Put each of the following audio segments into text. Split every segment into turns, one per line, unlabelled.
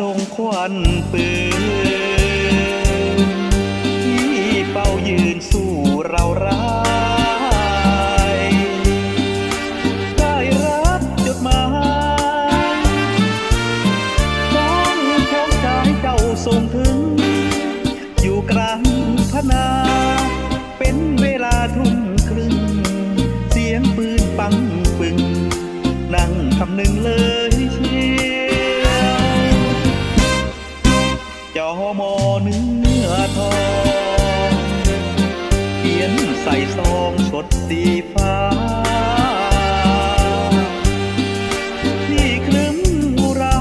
ดงควันปืนที่เป้ายืนสู้เราร้ายได้รับจดหมายต้องแถวใจเจ้าส่งถึง อยู่กลางพนา เป็นเวลาทุ่ม ดสีฟ้า ที่คลึ้มอุรา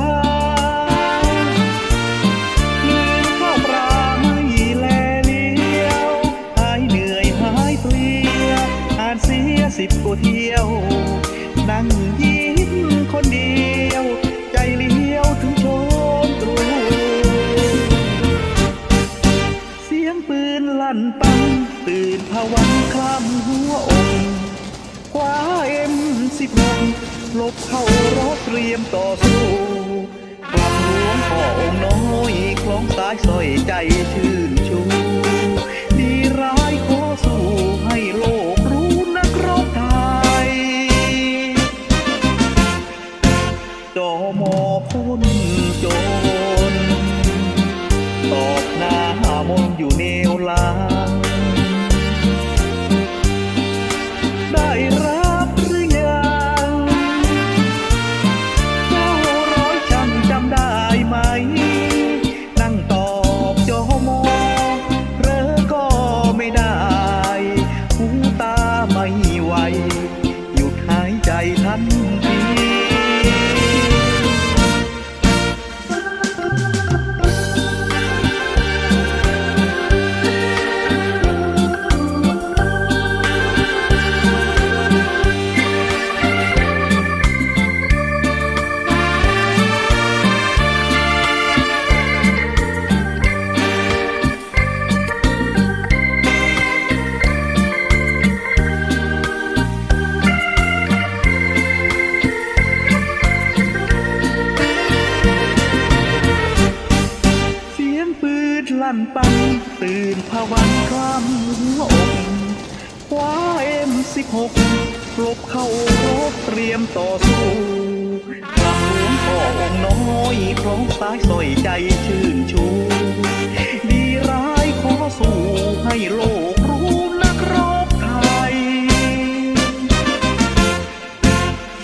ลืมข้าวปลาไม่แลเลี้ยว หายเหนื่อยหายเพลียอ่านเสียสิบกว่าเที่ยว นั่งยิ้มคนเดียว ใจเลี้ยวถึงโช ลบเข้ารบเตรียมต่อสู้กลับหลวงพ่อองค์น้อยคล้องสายสอยใจชื่น ฉัน ยงปืนลั่นปัง ตื่นผวังคลำหัวอกคว้าเอ็มสิบหกปลบเข้ารบเตรียมต่อสู้กลับหลวงพ่อองน้อยคล้องสายสอยใจชื่นชู ดีร้ายขอสู้ให้โลกรู้นักรบไทย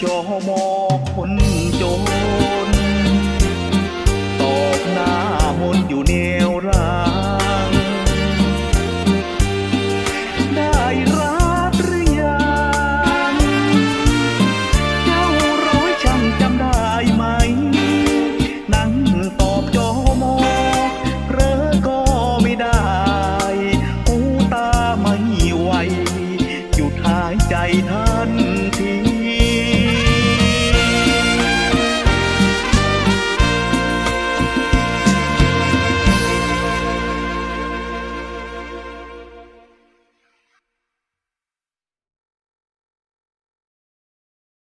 จอมอคนจน